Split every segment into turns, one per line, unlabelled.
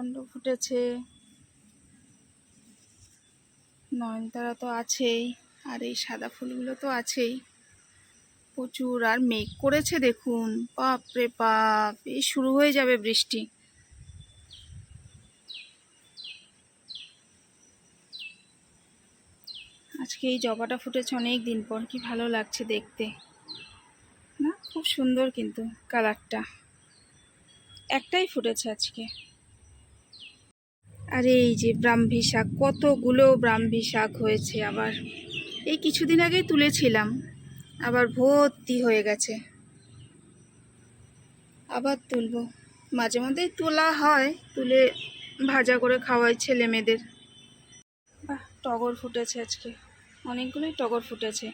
আকন্দ ফুটেছে নয়নতারা তো আছেই, আর এই সাদা ফুলগুলো তো আছেই। প্রচুর, আর মেঘ করেছে দেখুন। বাপ রে বাপ এই শুরু হয়ে যাবে বৃষ্টি। আজকে এই জবাটা ফুটেছে অনেক দিন পর, কি ভালো লাগছে দেখতে। না, খুব সুন্দর কিন্তু কালারটা। একটাই ফুটেছে আজকে। আর, এই যে ব্রাহ্মী শাক, কতগুলো ব্রাহ্মী শাক হয়েছে আবার। এই কিছুদিন আগেই তুলেছিলাম, আবার ভর্তি হয়ে গেছে। আবার তুলবো। মাঝে মধ্যেই তোলা হয়, তুলে ভাজা করে খাওয়াই ছেলে মেয়েদের। বাহ, টগর ফুটেছে আজকে। অনেকগুলোই টগর ফুটেছে।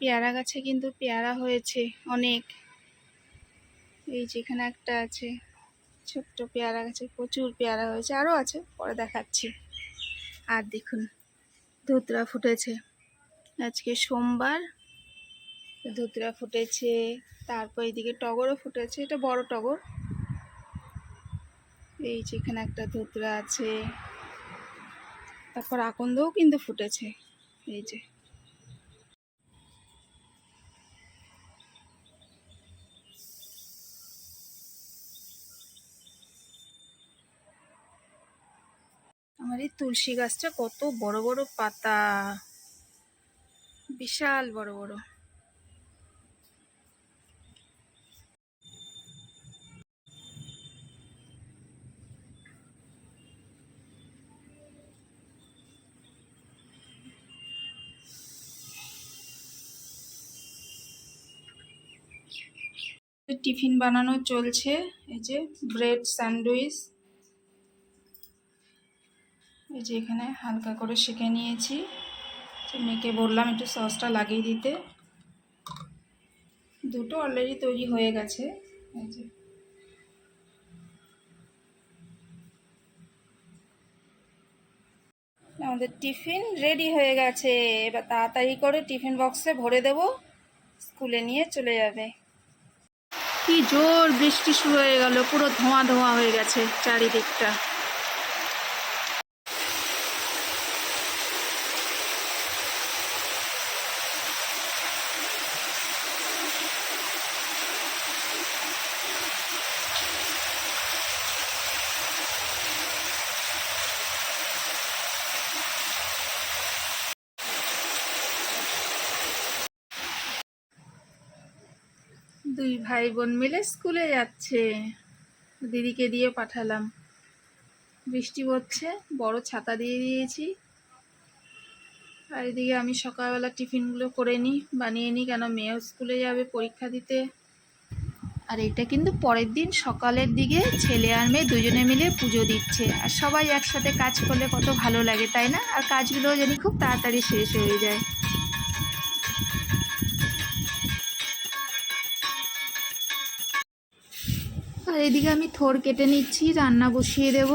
পেয়ারা গাছে কিন্তু পেয়ারা হয়েছে অনেক। এই যেখানে একটা আছে। ছোট্ট পেয়ারা গাছে প্রচুর পেয়ারা হয়েছে আরও আছে, পরে দেখাচ্ছি। আর দেখুন, ধুতরা ফুটেছে। আজকে সোমবার, ধুতরা ফুটেছে, তারপর এইদিকে টগরও ফুটেছে, এটা বড় টগর। এই যেখানে একটা ধুতরা আছে, তারপর আকন্দও কিন্তু ফুটেছে, এই যে। আমার এই তুলসী গাছটা কত বড় বড় পাতা। বিশাল বড় বড়। টিফিন বানানো চলছে, এই যে ব্রেড স্যান্ডউইচ। এই যে এখানে হালকা করে সেঁকে নিয়েছি। মেয়েকে বললাম একটু সসটা লাগিয়ে দিতে। দুটো অলরেডি তৈরি হয়ে গেছে। যে। আমাদের টিফিন রেডি হয়ে গেছে। এবার তাড়াতাড়ি করে টিফিন বক্সে ভরে দেব। স্কুলে নিয়ে চলে যাবে। কি জোর বৃষ্টি শুরু হয়ে গেল। পুরো ধোঁয়া ধোঁয়া হয়ে গেছে চারিদিকটা। দুই ভাই বোন মিলে স্কুলে যাচ্ছে। দিদিকে দিয়ে পাঠালাম। বৃষ্টি পড়ছে, বড় ছাতা দিয়ে দিয়েছি। আর এদিকে আমি সকালবেলা টিফিনগুলো করে নিই, বানিয়ে নিই, কেন মেয়েও স্কুলে যাবে পরীক্ষা দিতে। আর এটা কিন্তু পরের দিন সকালের দিকে ছেলে আর মেয়ে দুজনে মিলে পুজো দিচ্ছে। আর সবাই একসাথে কাজ করলে কত ভালো লাগে, তাই না? আর কাজগুলোও জানি খুব তাড়াতাড়ি শেষ হয়ে যায়। এদিকে আমি থোর কেটে নিচ্ছি, রান্না বসিয়ে দেব।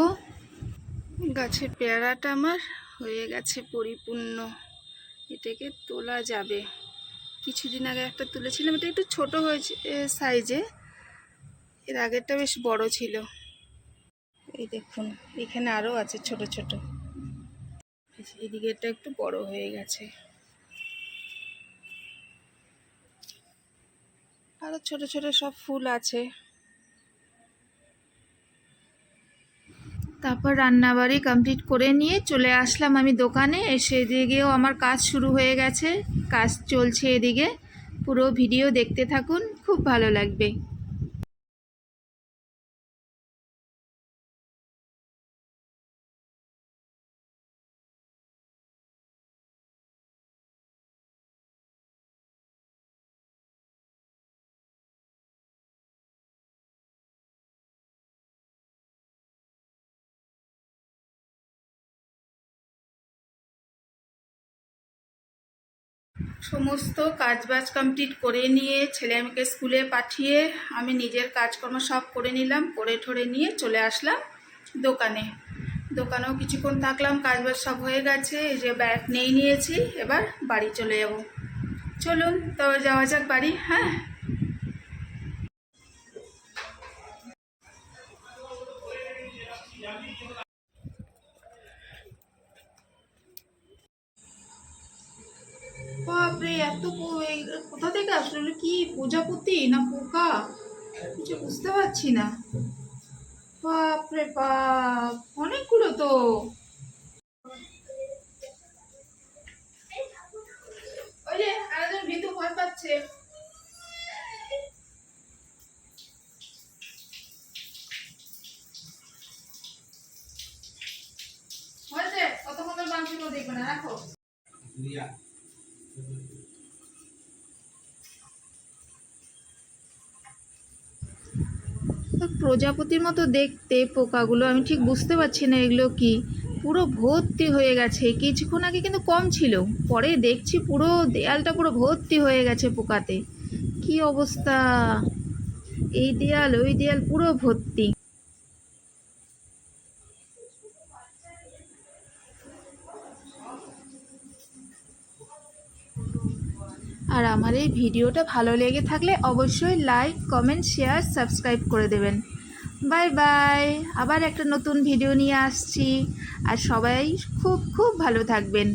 গাছের পেয়ারাটা আমার হয়ে গেছে পরিপূর্ণ। এটাকে তোলা যাবে। কিছুদিন আগে একটা তুলেছিলাম, এটা একটু ছোট হয়েছে সাইজে। এর আগেরটা বেশ বড় ছিল। এই দেখুন, এখানে আরও আছে ছোট ছোট। এদিকে এটা একটু বড় হয়ে গেছে। আরও ছোট ছোট সব ফুল আছে। তারপর রান্নাবাড়ি কমপ্লিট করে নিয়ে চলে আসলাম আমি দোকানে। এসে দিকেও আমার কাজ শুরু হয়ে গেছে। কাজ চলছে এদিকে। পুরো ভিডিও দেখতে থাকুন। খুব ভালো লাগবে। সমস্ত কাজবাজ কমপ্লিট করে নিয়ে ছেলে মেয়েকে স্কুলে পাঠিয়ে আমি নিজের কাজকর্ম সব করে নিলাম, করে ঠরে নিয়ে চলে আসলাম দোকানে। দোকানেও কিছুক্ষণ থাকলাম কাজ বাজ সব হয়ে গেছে, এই যে ব্যাগ নিয়ে নিয়েছি, এবার বাড়ি চলে যাব। চলুন, তবে যাওয়া যাক বাড়ি হ্যাঁ? কোথা থেকে আসলো? কি প্রজাপতি না পোকা? কিছু বুঝতে পারছি না। বাপরে বাপ, অনেকগুলো তো। ওই যে আরেকজন ভিতু ভয় পাচ্ছে। হয়েছে? কতক্ষণ দেখবে না? রাখো। প্রজাপতির মতো দেখতে পোকাগুলো, আমি ঠিক বুঝতে পারছি না এগুলো কি। পুরো ভর্তি হয়ে গেছে। কিছুক্ষণ আগে কিন্তু কম ছিল। পরে দেখছি পুরো দেয়ালটা পুরো ভর্তি হয়ে গেছে পোকাতে। কি অবস্থা? এই দেয়াল, ওই দেয়াল পুরো ভর্তি। আর আমার এই ভিডিওটা ভালো লেগে থাকলে অবশ্যই লাইক কমেন্ট শেয়ার সাবস্ক্রাইব করে দেবেন। Bye bye. আবার একটা নতুন ভিডিও নিয়ে আসছি। আর সবাই খুব খুব ভালো থাকবেন।